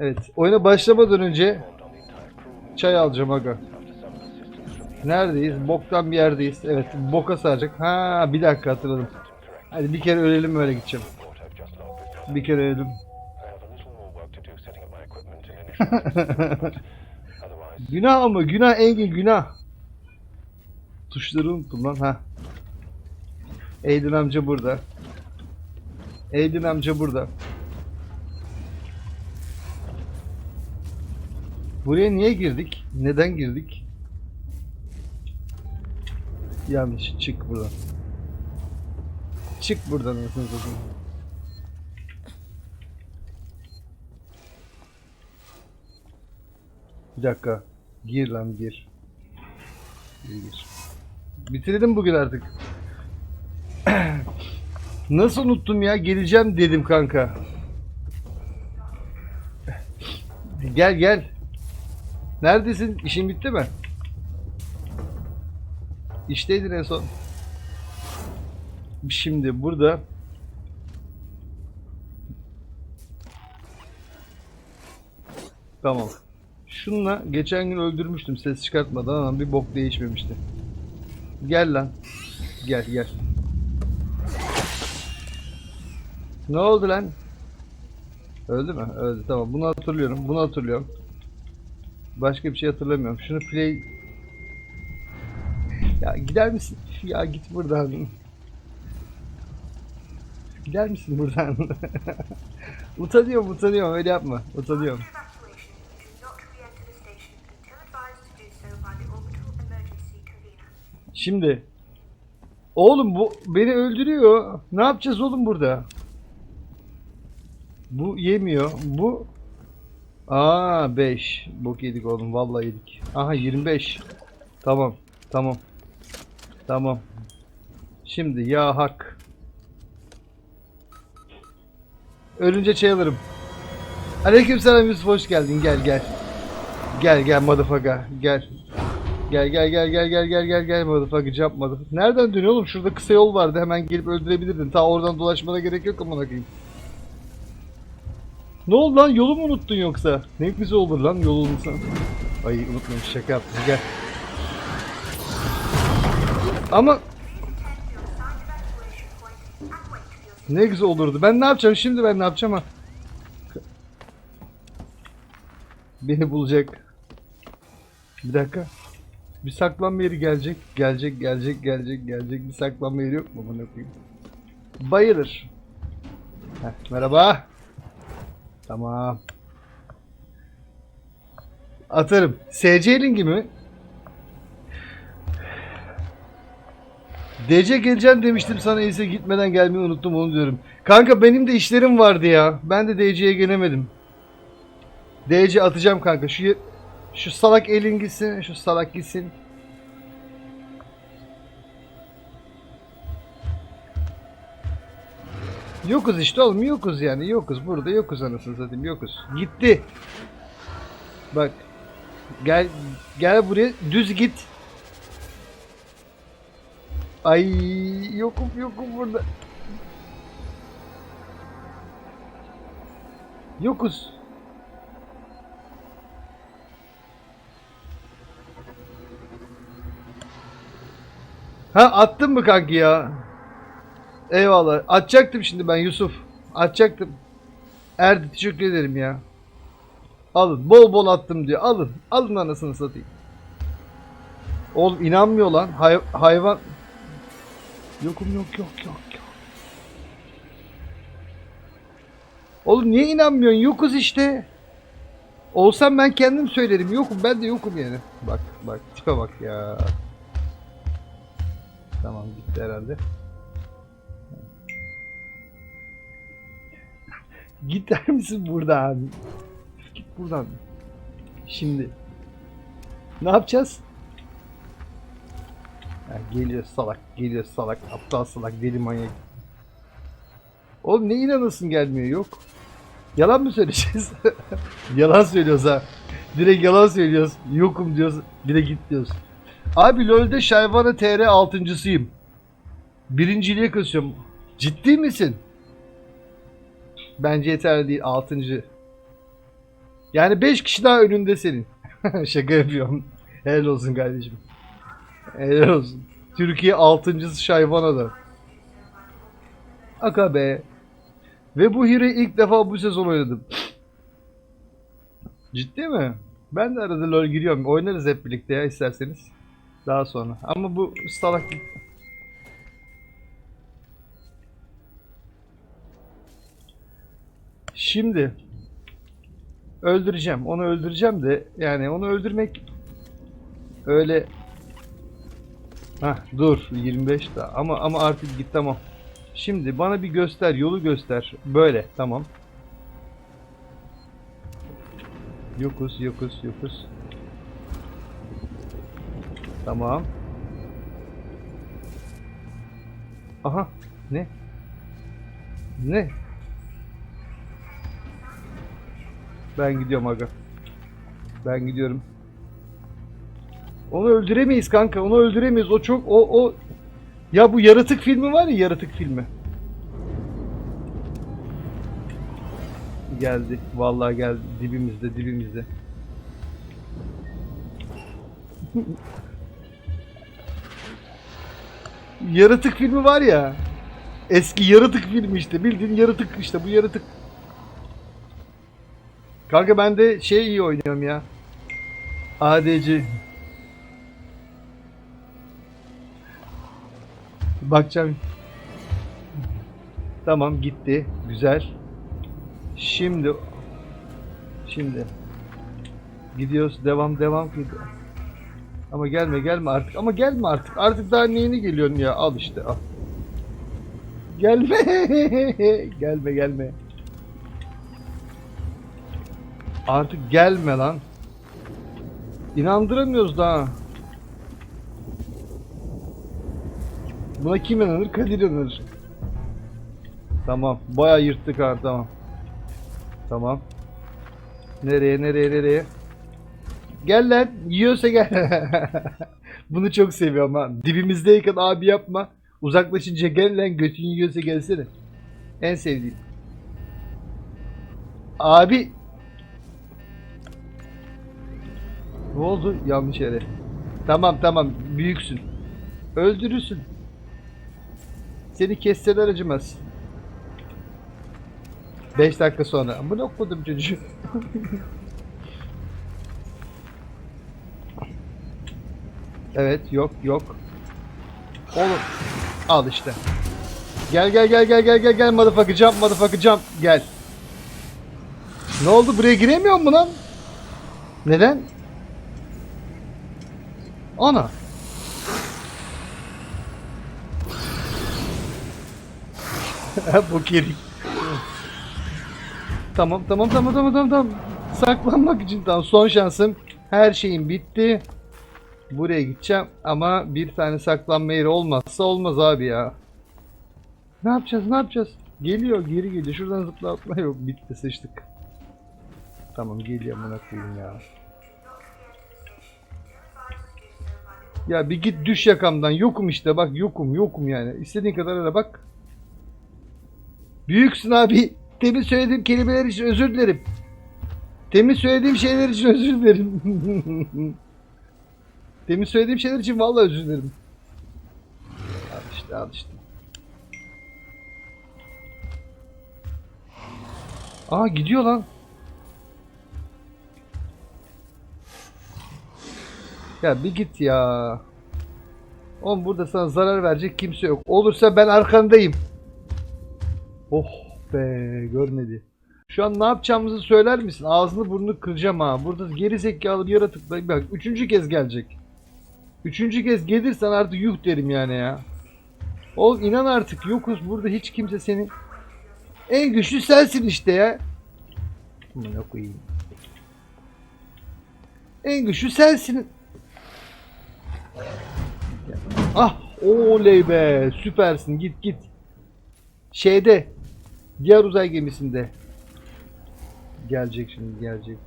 Evet. Oyuna başlamadan önce çay alacağım aga. Neredeyiz? Boktan bir yerdeyiz. Evet. Boka saracak. Ha bir dakika hatırladım. Hadi bir kere ölelim öyle gideceğim. Bir kere ölelim. günah ama günah Engin günah. Tuşları unuttum lan ha. Aydın amca burada. Aydın amca burada. Buraya niye girdik? Neden girdik? Yanlış. Çık buradan. Çık buradan anasını satayım. Bir dakika. Gir lan gir. Gir gir. Bitirelim bugün artık. Nasıl unuttum ya? Geleceğim dedim kanka. Gel gel. Neredesin? İşin bitti mi? İşteydin en son. Şimdi burada Tamam. Şunla geçen gün öldürmüştüm ses çıkartmadan ama bir bok değişmemişti. Gel lan. Gel gel. Ne oldu lan? Öldü mü? Öldü tamam. Bunu hatırlıyorum. Bunu hatırlıyorum. Başka bir şey hatırlamıyorum. Şunu play... Ya gider misin? Ya git buradan. Gider misin buradan? utanıyorum utanıyorum öyle yapma. Utanıyorum. Şimdi Oğlum bu beni öldürüyor. Ne yapacağız oğlum burada? Bu yemiyor. Bu Aa 5. Bok yedik oğlum vallahi yedik. Aha 25. Tamam. Tamam. Tamam. Şimdi ya hak. Ölünce çay alırım. Aleykümselam Yusuf hoş geldin. Gel gel. Gel gel motherfucker. Gel. Gel gel gel gel gel gel gel gel motherfucker jump. Nereden dönüyor oğlum? Şurada kısa yol vardı. Hemen gelip öldürebilirdin. Ta oradan dolaşmana gerek yok amına koyayım. Ne oldu lan? Yolu mu unuttun yoksa? Ne güzel olur lan yolu unutsan. Ay unutmamış şaka yaptım. Gel. Ama ne güzel olurdu. Ben ne yapacağım şimdi ben ne yapacağım ha? Beni bulacak. Bir dakika. Bir saklanma yeri gelecek. Gelecek, gelecek, gelecek, gelecek. Bir saklanma yeri yok mu bana koyayım? Bayılır. Heh, merhaba. Tamam. Atarım. SC linki mi? DC geleceğim demiştim sana ise gitmeden gelmeyi unuttum onu diyorum. Kanka benim de işlerim vardı ya. Ben de DC'ye gelemedim. DC atacağım kanka. Şu şu salak elin gitsin. Şu salak gitsin. Yokuz işte oğlum yokuz yani yokuz burada yokuz anasını satayım yokuz. Gitti. Bak. Gel gel buraya düz git. Ay yokum yokum burada. Yokuz. Ha attın mı kanki ya? Eyvallah. Atacaktım şimdi ben Yusuf. Atacaktım. Erdi teşekkür ederim ya. Alın. Bol bol attım diyor. Alın. Alın anasını satayım. Oğlum inanmıyor lan. Hay- hayvan. Yokum yok yok yok yok. Oğlum niye inanmıyorsun? Yokuz işte. Olsam ben kendim söylerim. Yokum ben de yokum yani. Bak bak tipe bak ya. Tamam gitti herhalde. Gider misin buradan? Git buradan. Şimdi. Ne yapacağız? Ha, geliyor salak, geliyor salak, aptal salak, deli manyak. Oğlum ne inanasın gelmiyor yok. Yalan mı söyleyeceğiz? yalan söylüyoruz ha. Direkt yalan söylüyoruz. Yokum diyoruz. Direkt git diyoruz. Abi LoL'de Şayvana TR 6.sıyım. Birinciliğe kasıyorum. Ciddi misin? Bence yeterli değil. 6. Yani 5 kişi daha önünde senin. Şaka yapıyorum. Helal olsun kardeşim. Helal olsun. Türkiye 6. Şayvana'da. Aka be. Ve bu Hire ilk defa bu sezon oynadım. Ciddi mi? Ben de arada LoL giriyorum. Oynarız hep birlikte ya isterseniz. Daha sonra. Ama bu salak Şimdi öldüreceğim. Onu öldüreceğim de yani onu öldürmek öyle Hah dur 25 daha ama ama artık git tamam. Şimdi bana bir göster yolu göster. Böyle tamam. Yokuz yokuz yokuz. Tamam. Aha ne? Ne? Ben gidiyorum aga. Ben gidiyorum. Onu öldüremeyiz kanka. Onu öldüremeyiz. O çok o o ya bu yaratık filmi var ya yaratık filmi. Geldi. Vallahi geldi. Dibimizde, dibimizde. yaratık filmi var ya. Eski yaratık filmi işte. Bildiğin yaratık işte bu yaratık. Kanka ben de şey iyi oynuyorum ya. ADC. Bakacağım. Tamam gitti. Güzel. Şimdi şimdi gidiyoruz. Devam devam gidiyor. Ama gelme gelme artık. Ama gelme artık. Artık daha neyini geliyorsun ya? Al işte al. Gelme. gelme gelme. Artık gelme lan. İnandıramıyoruz daha. Buna kim inanır? Kadir inanır. Tamam. Bayağı yırttık ha tamam. Tamam. Nereye nereye nereye? Gel lan. Yiyorsa gel. Bunu çok seviyorum ha. Dibimizdeyken abi yapma. Uzaklaşınca gel lan götün yiyorsa gelsene. En sevdiğim. Abi. Ne oldu? Yanlış yere. Tamam tamam. Büyüksün. Öldürürsün. Seni kesseler acımaz. 5 dakika sonra. Bunu okudum çocuğu. evet yok yok. Oğlum. Al işte. Gel gel gel gel gel gel gel motherfucker jump motherfucker jump gel. Ne oldu buraya giremiyor mu lan? Neden? Ana. Bu. Tamam tamam tamam tamam tamam tamam. Saklanmak için tamam son şansım. Her şeyim bitti. Buraya gideceğim ama bir tane saklanma yeri olmazsa olmaz abi ya. Ne yapacağız ne yapacağız? Geliyor geri geliyor. Şuradan zıpla atla yok bitti sıçtık. Tamam geliyor amına koyayım ya. Ya bir git düş yakamdan. Yokum işte bak yokum yokum yani. İstediğin kadar ara bak. Büyüksün abi. Demin söylediğim kelimeler için özür dilerim. Demin söylediğim şeyler için özür dilerim. Demin söylediğim şeyler için vallahi özür dilerim. Al işte al işte. Aa gidiyor lan. Ya bir git ya. Oğlum burada sana zarar verecek kimse yok. Olursa ben arkandayım. Oh be görmedi. Şu an ne yapacağımızı söyler misin? Ağzını burnunu kıracağım ha. Burada geri zekalı bir yaratıkla bak üçüncü kez gelecek. Üçüncü kez gelirsen artık yuh derim yani ya. Oğlum inan artık yokuz burada hiç kimse seni en güçlü sensin işte ya. Amına koyayım. En güçlü sensin. Ah oley be süpersin git git. Şeyde diğer uzay gemisinde. Gelecek şimdi gelecek.